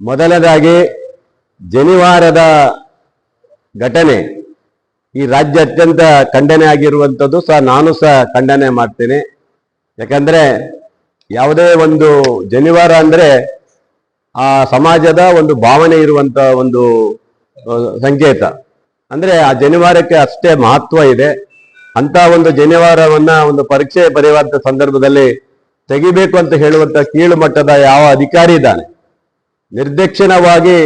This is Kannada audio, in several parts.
ಮೊದಲನೇದಾಗಿ ಜನಿವಾರದ ಘಟನೆ. ಈ ರಾಜ್ಯ ಅತ್ಯಂತ ಖಂಡನೆ ಆಗಿರುವಂಥದ್ದು, ಸಹ ನಾನು ಸಹ ಖಂಡನೆ ಮಾಡ್ತೇನೆ. ಯಾಕಂದ್ರೆ ಯಾವುದೇ ಒಂದು ಜನಿವಾರ ಅಂದ್ರೆ ಆ ಸಮಾಜದ ಒಂದು ಭಾವನೆ ಇರುವಂತ ಒಂದು ಸಂಕೇತ. ಅಂದ್ರೆ ಆ ಜನಿವಾರಕ್ಕೆ ಅಷ್ಟೇ ಮಹತ್ವ ಇದೆ. ಅಂತ ಒಂದು ಜನಿವಾರವನ್ನ ಒಂದು ಪರೀಕ್ಷೆ ಬರೆಯುವಂತ ಸಂದರ್ಭದಲ್ಲಿ ತೆಗಿಬೇಕು ಅಂತ ಹೇಳುವಂತ ಕೀಳು ಮಟ್ಟದ ಯಾವ ಅಧಿಕಾರಿ ಇದ್ದಾನೆ? ನಿರ್ದಕ್ಷಿಣವಾಗಿ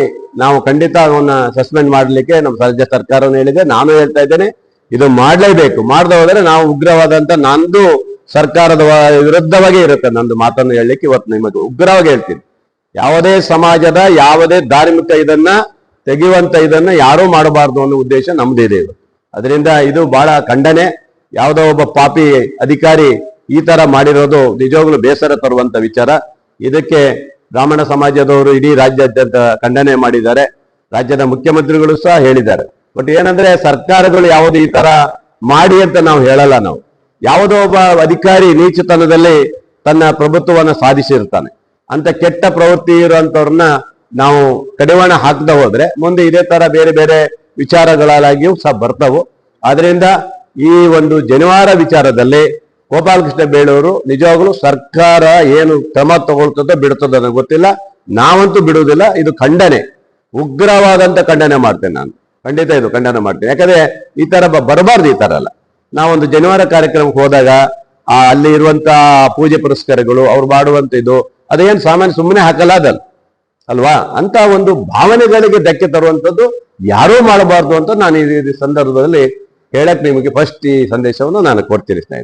ನಾವು ಖಂಡಿತ ಅವನ್ನ ಸಸ್ಪೆಂಡ್ ಮಾಡಲಿಕ್ಕೆ ನಮ್ಮ ರಾಜ್ಯ ಸರ್ಕಾರವನ್ನು ಹೇಳಿದೆ. ನಾನು ಹೇಳ್ತಾ ಇದ್ದೇನೆ, ಇದು ಮಾಡಲೇಬೇಕು. ಮಾಡದೆ ಹೋದರೆ ನಾವು ಉಗ್ರವಾದಂತ ನಂದು ಸರ್ಕಾರದ ವಿರುದ್ಧವಾಗಿ ಇರುತ್ತೆ ನಂದು ಮಾತನ್ನು ಹೇಳಲಿಕ್ಕೆ ಇವತ್ತು ನಿಮಗೆ ಉಗ್ರವಾಗಿ ಹೇಳ್ತೀನಿ. ಯಾವುದೇ ಸಮಾಜದ ಯಾವುದೇ ಧಾರ್ಮಿಕ ಇದನ್ನ, ತೆಗೆಯುವಂತ ಇದನ್ನ ಯಾರೂ ಮಾಡಬಾರ್ದು ಅನ್ನೋ ಉದ್ದೇಶ ನಮ್ದಿದೆ ಇದು ಅದರಿಂದ ಇದು ಬಹಳ ಖಂಡನೆ. ಯಾವುದೋ ಒಬ್ಬ ಪಾಪಿ ಅಧಿಕಾರಿ ಈ ತರ ಮಾಡಿರೋದು ನಿಜವಾಗ್ಲೂ ಬೇಸರ ತರುವಂತ ವಿಚಾರ. ಇದಕ್ಕೆ ಬ್ರಾಹ್ಮಣ ಸಮಾಜದವರು ಇಡೀ ರಾಜ್ಯಾದ್ಯಂತ ಖಂಡನೆ ಮಾಡಿದ್ದಾರೆ. ರಾಜ್ಯದ ಮುಖ್ಯಮಂತ್ರಿಗಳು ಸಹ ಹೇಳಿದ್ದಾರೆ. ಬಟ್ ಏನಂದ್ರೆ ಸರ್ಕಾರಗಳು ಯಾವುದು ಈ ತರ ಮಾಡಿ ಅಂತ ನಾವು ಹೇಳಲ್ಲ ನಾವು. ಯಾವುದೋ ಒಬ್ಬ ಅಧಿಕಾರಿ ನೀಚತನದಲ್ಲಿ ತನ್ನ ಪ್ರಭುತ್ವವನ್ನು ಸಾಧಿಸಿರ್ತಾನೆ. ಅಂತ ಕೆಟ್ಟ ಪ್ರವೃತ್ತಿ ಇರುವಂತವ್ರನ್ನ ನಾವು ಕಡಿವಾಣ ಹಾಕ್ತಾ ಹೋದ್ರೆ ಮುಂದೆ ಇದೇ ತರ ಬೇರೆ ಬೇರೆ ವಿಚಾರಗಳಾಗಿಯೂ ಸಹ ಬರ್ತವು. ಆದ್ರಿಂದ ಈ ಒಂದು ಜನಿವಾರ ವಿಚಾರದಲ್ಲಿ ಗೋಪಾಲಕೃಷ್ಣ ಬೇಳೂರು ನಿಜವಾಗ್ಲೂ ಸರ್ಕಾರ ಏನು ಕ್ರಮ ತಗೊಳ್ತದೋ ಬಿಡ್ತದೋ ಗೊತ್ತಿಲ್ಲ. ನಾವಂತೂ ಬಿಡುವುದಿಲ್ಲ. ಇದು ಖಂಡನೆ. ಉಗ್ರವಾದಂತ ಖಂಡನೆ ಮಾಡ್ತೇನೆ ನಾನು. ಖಂಡಿತ ಇದು ಖಂಡನೆ ಮಾಡ್ತೇನೆ. ಯಾಕಂದ್ರೆ ಈ ತರ ಬರಬಾರ್ದು ಈ ತರ ಅಲ್ಲ. ನಾವೊಂದು ಜನಿವಾರ ಕಾರ್ಯಕ್ರಮಕ್ಕೆ ಹೋದಾಗ ಅಲ್ಲಿ ಇರುವಂತ ಪೂಜೆ ಪುರಸ್ಕಾರಗಳು, ಅವ್ರು ಮಾಡುವಂತ ಇದು ಅದೇನು ಸಾಮಾನ್ಯ ಸುಮ್ಮನೆ ಹಾಕಲ್ಲ ಅಲ್ವಾ? ಅಂತ ಒಂದು ಭಾವನೆಗಳಿಗೆ ಧಕ್ಕೆ ತರುವಂತದ್ದು ಯಾರೂ ಮಾಡಬಾರ್ದು ಅಂತ ನಾನು ಈ ಸಂದರ್ಭದಲ್ಲಿ ಹೇಳಕ್ ನಿಮಗೆ ಫಸ್ಟ್ ಈ ಸಂದೇಶವನ್ನು ನಾನು ಕೊಡ್ತೀನಿ ಸ್ನೇಹಿತರೆ.